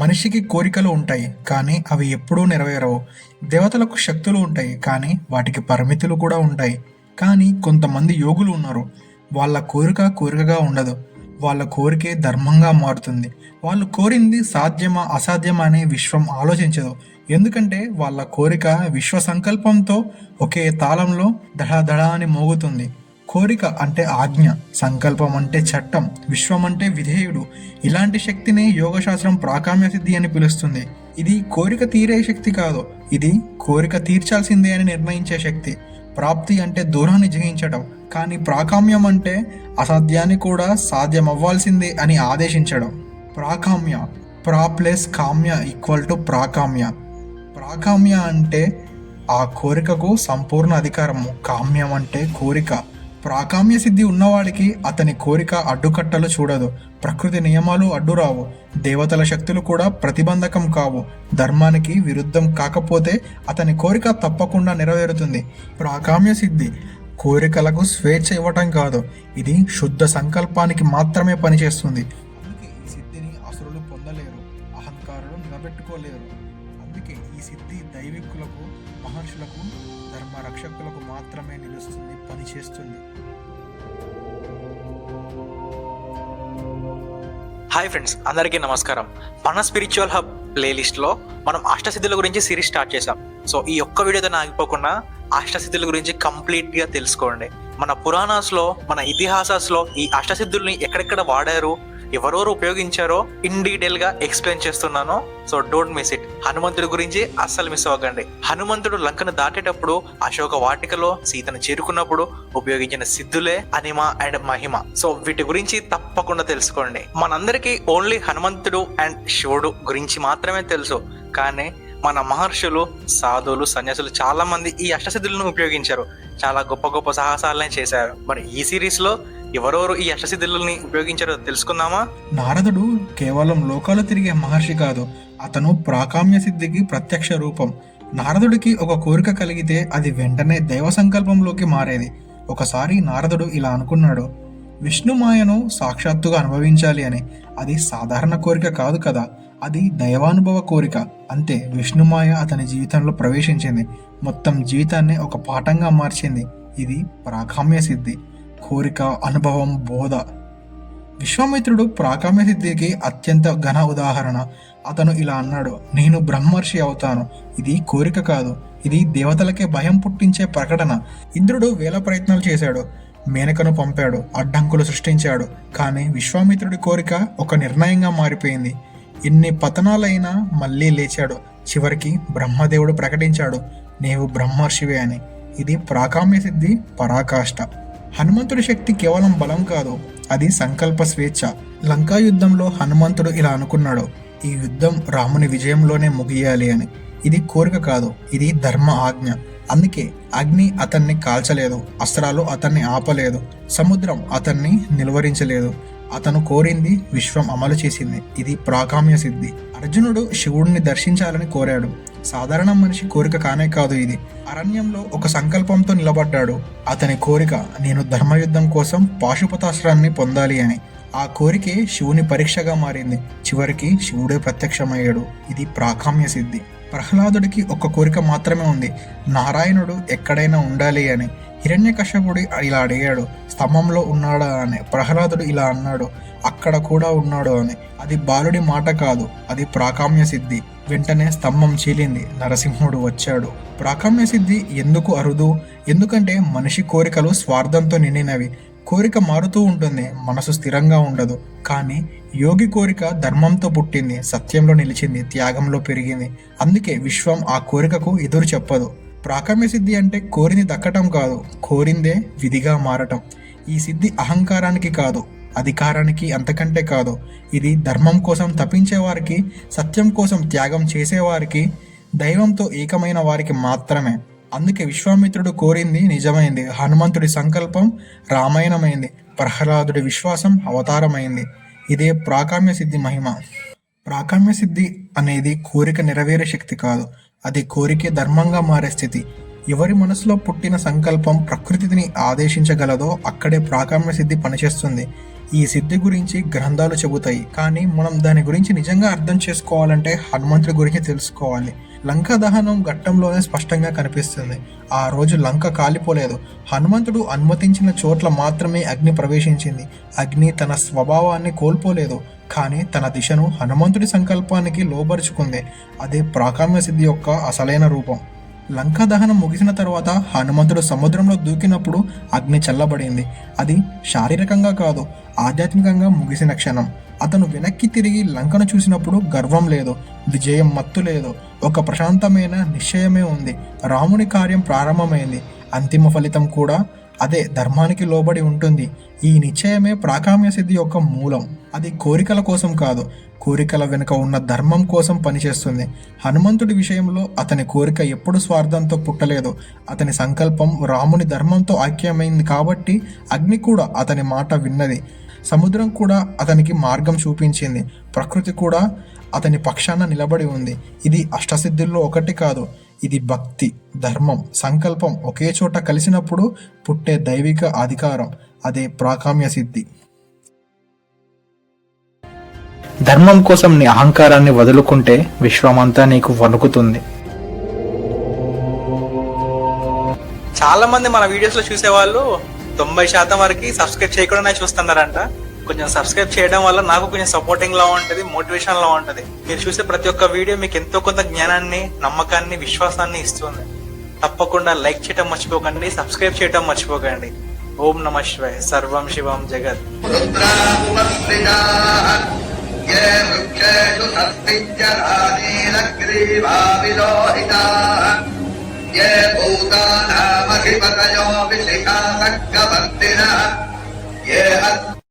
మనిషికి కోరికలు ఉంటాయి కానీ అవి ఎప్పుడూ నెరవేరవు. దేవతలకు శక్తులు ఉంటాయి కానీ వాటికి పరిమితులు కూడా ఉంటాయి. కానీ కొంతమంది యోగులు ఉన్నారు. వాళ్ళ కోరిక కోరికగా ఉండదు. వాళ్ళ కోరికే ధర్మంగా మారుతుంది. వాళ్ళు కోరింది సాధ్యమా అసాధ్యమా అనే విశ్వం ఆలోచించదు. ఎందుకంటే వాళ్ళ కోరిక విశ్వ సంకల్పంతో ఒకే తాళంలో దడ అని మోగుతుంది. కోరిక అంటే ఆజ్ఞ సంకల్పం అంటే చట్టం విశ్వం అంటే విధేయుడు. ఇలాంటి శక్తిని యోగశాస్త్రం ప్రాకామ్య సిద్ధి అని పిలుస్తుంది. ఇది కోరిక తీరే శక్తి కాదు ఇది కోరిక తీర్చాల్సిందే అని నిర్ణయించే శక్తి. ప్రాప్తి అంటే దూరాన్ని జయించడం కానీ ప్రాకామ్యం అంటే అసాధ్యాన్ని కూడా సాధ్యం అవ్వాల్సిందే అని ఆదేశించడం. ప్రాకామ్య ప్రా ప్లస్ కామ్య ఈక్వల్ టు ప్రాకామ్య. ప్రాకామ్య అంటే ఆ కోరికకు సంపూర్ణ అధికారము కామ్యం అంటే కోరిక. ప్రాకామ్య సిద్ధి ఉన్నవాడికి అతని కోరిక అడ్డుకట్టలు చూడదు. ప్రకృతి నియమాలు అడ్డురావు దేవతల శక్తులు కూడా ప్రతిబంధకం కావు. ధర్మానికి విరుద్ధం కాకపోతే అతని కోరిక తప్పకుండా నెరవేరుతుంది. ప్రాకామ్య సిద్ధి కోరికలకు స్వేచ్ఛ ఇవ్వటం కాదు. ఇది శుద్ధ సంకల్పానికి మాత్రమే పనిచేస్తుంది. అందుకే ఈ సిద్ధిని అసురులు పొందలేరు. అహంకారులు నిలబెట్టుకోలేరు. అందుకే ఈ సిద్ధి దైవికులకు మహర్షులకు ధర్మ రక్షకులకు మాత్రమే నిలుస్తుంది పనిచేస్తుంది హాయ్ ఫ్రెండ్స్ అందరికీ నమస్కారం. మన స్పిరిచువల్ హబ్ ప్లేలిస్ట్లో మనం అష్టసిద్ధుల గురించి సిరీస్ స్టార్ట్ చేసాం సో ఈ ఒక్క వీడియోతో ఆగిపోకుండా అష్టసిద్ధుల గురించి కంప్లీట్గా తెలుసుకోండి. మన పురాణాస్లో మన ఇతిహాసాస్లో ఈ అష్టసిద్ధుల్ని ఎక్కడెక్కడ వాడారు ఎవరెవరు ఉపయోగించారో ఇన్ డీటెయిల్గా ఎక్స్ప్లెయిన్ చేస్తున్నాను. సో డోంట్ మిస్ ఇట్ హనుమంతుడి గురించి అస్సలు మిస్ అవ్వకండి. హనుమంతుడు లంకను దాటేటప్పుడు అశోక వాటికలో సీతను చేరుకున్నప్పుడు ఉపయోగించిన సిద్ధులే అనిమ అండ్ మహిమ. సో వీటి గురించి తప్పకుండా తెలుసుకోండి. మనందరికీ ఓన్లీ హనుమంతుడు అండ్ శివుడు గురించి మాత్రమే తెలుసు. కానీ మన మహర్షులు సాధువులు సన్యాసులు చాలా మంది ఈ అష్టసిద్ధులను ఉపయోగించారు. చాలా గొప్ప గొప్ప సాహసాలనే చేశారు. మరి ఈ సిరీస్లో ఎవరెవరు ఈ అష్టసిద్ధులని ఉపయోగించారో తెలుసుకుందామా? నారదుడు కేవలం లోకాలు తిరిగే మహర్షి కాదు అతను ప్రాకామ్య సిద్ధికి ప్రత్యక్ష రూపం. నారదుడికి ఒక కోరిక కలిగితే అది వెంటనే దైవ సంకల్పంలోకి మారేది. ఒకసారి నారదుడు ఇలా అనుకున్నాడు విష్ణుమాయను సాక్షాత్తుగా అనుభవించాలి అని. అది సాధారణ కోరిక కాదు కదా అది దైవానుభవ కోరిక. అంతే విష్ణుమాయ అతని జీవితంలో ప్రవేశించింది. మొత్తం జీవితాన్ని ఒక పాఠంగా మార్చింది. ఇది ప్రాకామ్య సిద్ధి. కోరిక అనుభవం బోధ. విశ్వామిత్రుడు ప్రాకామ్య సిద్ధికి అత్యంత ఘన ఉదాహరణ. అతను ఇలా అన్నాడు నేను బ్రహ్మర్షి అవుతాను. ఇది కోరిక కాదు. ఇది దేవతలకే భయం పుట్టించే ప్రకటన. ఇంద్రుడు వేల ప్రయత్నాలు చేశాడు. మేనకను పంపాడు అడ్డంకులు సృష్టించాడు. కానీ విశ్వామిత్రుడి కోరిక ఒక నిర్ణయంగా మారిపోయింది. ఎన్ని పతనాలైనా మళ్ళీ లేచాడు. చివరికి బ్రహ్మదేవుడు ప్రకటించాడు నీవు బ్రహ్మర్షివే అని. ఇది ప్రాకామ్య సిద్ధి పరాకాష్ట. హనుమంతుడి శక్తి కేవలం బలం కాదు అది సంకల్ప స్వేచ్ఛ. లంకా యుద్ధంలో హనుమంతుడు ఇలా అనుకున్నాడు ఈ యుద్ధం రాముని విజయంలోనే ముగియాలి అని. ఇది కోరిక కాదు ఇది ధర్మ ఆజ్ఞ. అందుకే అగ్ని అతన్ని కాల్చలేదు అస్త్రాలు అతన్ని ఆపలేదు సముద్రం అతన్ని నిలువరించలేదు. అతను కోరింది విశ్వం అమలు చేసింది. ఇది ప్రాకామ్య సిద్ధి. అర్జునుడు శివుడిని దర్శించాలని కోరాడు. సాధారణ మనిషి కోరిక కానే కాదు ఇది. అరణ్యంలో ఒక సంకల్పంతో నిలబడ్డాడు. అతని కోరిక నేను ధర్మయుద్ధం కోసం పాశుపతాశ్రాన్ని పొందాలి అని. ఆ కోరికే శివుని పరీక్షగా మారింది. చివరికి శివుడే ప్రత్యక్షమయ్యాడు. ఇది ప్రాకామ్య సిద్ధి. ప్రహ్లాదుడికి ఒక కోరిక మాత్రమే ఉంది. నారాయణుడు ఎక్కడైనా ఉండాలి అని. హిరణ్యకశ్యపుడి ఇలా అడిగాడు. స్తంభంలో ఉన్నాడా అని. ప్రహ్లాదుడు ఇలా అన్నాడు. అక్కడ కూడా ఉన్నాడు అని. అది బాలుడి మాట కాదు. అది ప్రాకామ్య సిద్ధి. వెంటనే స్తంభం చీలింది. నరసింహుడు వచ్చాడు. ప్రాకామ్య సిద్ధి ఎందుకు అరుదు? ఎందుకంటే మనిషి కోరికలు స్వార్థంతో నిండినవి. కోరిక మారుతూ ఉంటుంది. మనసు స్థిరంగా ఉండదు. కానీ యోగి కోరిక ధర్మంతో పుట్టింది. సత్యంలో నిలిచింది. త్యాగంలో పెరిగింది. అందుకే విశ్వం ఆ కోరికకు ఎదురు చెప్పదు. ప్రాకమ్య సిద్ధి అంటే కోరింది దక్కటం కాదు. కోరిందే విధిగా మారటం. ఈ సిద్ధి అహంకారానికి కాదు. అధికారానికి అంతకంటే కాదు. ఇది ధర్మం కోసం తప్పించేవారికి సత్యం కోసం త్యాగం చేసేవారికి దైవంతో ఏకమైన వారికి మాత్రమే. అందుకే విశ్వామిత్రుడు కోరింది నిజమైంది. హనుమంతుడి సంకల్పం రామాయణమైంది. ప్రహ్లాదుడి విశ్వాసం అవతారమైంది. ఇదే ప్రాకామ్య సిద్ధి మహిమ. ప్రాకామ్య సిద్ధి అనేది కోరిక నెరవేరే శక్తి కాదు. అది కోరికే ధర్మంగా మారే స్థితి. ఎవరి మనసులో పుట్టిన సంకల్పం ప్రకృతిని ఆదేశించగలదో అక్కడే ప్రాకామ్య సిద్ధి పనిచేస్తుంది. ఈ సిద్ధి గురించి గ్రంథాలు చెబుతాయి. కానీ మనం దాని గురించి నిజంగా అర్థం చేసుకోవాలంటే హనుమంతుడి గురించి తెలుసుకోవాలి. లంక దహనం ఘట్టంలోనే స్పష్టంగా కనిపిస్తుంది. ఆ రోజు లంక కాలిపోలేదు. హనుమంతుడు అనుమతించిన చోట్ల మాత్రమే అగ్ని ప్రవేశించింది. అగ్ని తన స్వభావాన్ని కోల్పోలేదు. కానీ తన దిశను హనుమంతుడి సంకల్పానికి లోబరుచుకుంది. అదే ప్రాకామ్య సిద్ధి యొక్క అసలైన రూపం. లంకా దహనం ముగిసిన తర్వాత హనుమంతుడు సముద్రంలో దూకినప్పుడు అగ్ని చల్లబడింది. అది శారీరకంగా కాదు ఆధ్యాత్మికంగా ముగిసిన క్షణం. అతను వెనక్కి తిరిగి లంకను చూసినప్పుడు గర్వం లేదు విజయం మత్తు లేదు. ఒక ప్రశాంతమైన నిశ్చయమే ఉంది. రాముని కార్యం ప్రారంభమైంది. అంతిమ ఫలితం కూడా అదే ధర్మానికి లోబడి ఉంటుంది. ఈ నిశ్చయమే ప్రాకామ్య సిద్ధి యొక్క మూలం. అది కోరికల కోసం కాదు. కోరికల వెనుక ఉన్న ధర్మం కోసం పనిచేస్తుంది. హనుమంతుడి విషయంలో అతని కోరిక ఎప్పుడు స్వార్థంతో పుట్టలేదు. అతని సంకల్పం రాముని ధర్మంతో ఐక్యమైంది కాబట్టి అగ్ని కూడా అతని మాట విన్నది. సముద్రం కూడా అతనికి మార్గం చూపించింది. ప్రకృతి కూడా అతని పక్షాన నిలబడి ఉంది. ఇది అష్టసిద్ధుల్లో ఒకటి కాదు. ఇది భక్తి ధర్మం సంకల్పం ఒకే చోట కలిసినప్పుడు పుట్టే దైవిక అధికారం. అదే ప్రాకామ్య సిద్ధి. ధర్మం కోసం నీ అహంకారాన్ని వదులుకుంటే విశ్వమంతా నీకు వణుకుతుంది. చాలా మంది మన వీడియోస్లో చూసేవాళ్ళు తొంభై శాతం వరకు సబ్స్క్రైబ్ చేయకుండానే చూస్తున్నారంట. కొంచెం సబ్స్క్రైబ్ చేయడం వల్ల నాకు కొంచెం సపోర్టింగ్ లా ఉంటది మోటివేషన్ లా ఉంటది మీరు చూసే ప్రతి ఒక్క వీడియో మీకు ఎంతో కొంత జ్ఞానాన్ని నమ్మకాన్ని విశ్వాసాన్ని ఇస్తుంది తప్పకుండా లైక్ చేయడం మర్చిపోకండి సబ్స్క్రైబ్ చేయడం మర్చిపోకండి ఓం నమ శివాయ సర్వం శివం జగత్ रुद्रामुपस्थिताः ये वृक्षेषु सस्मिञ्जरानीलग्रीवाविलोहिताः ये भूतानामधिपतयो विशिखा सर्गवर्तिनः ये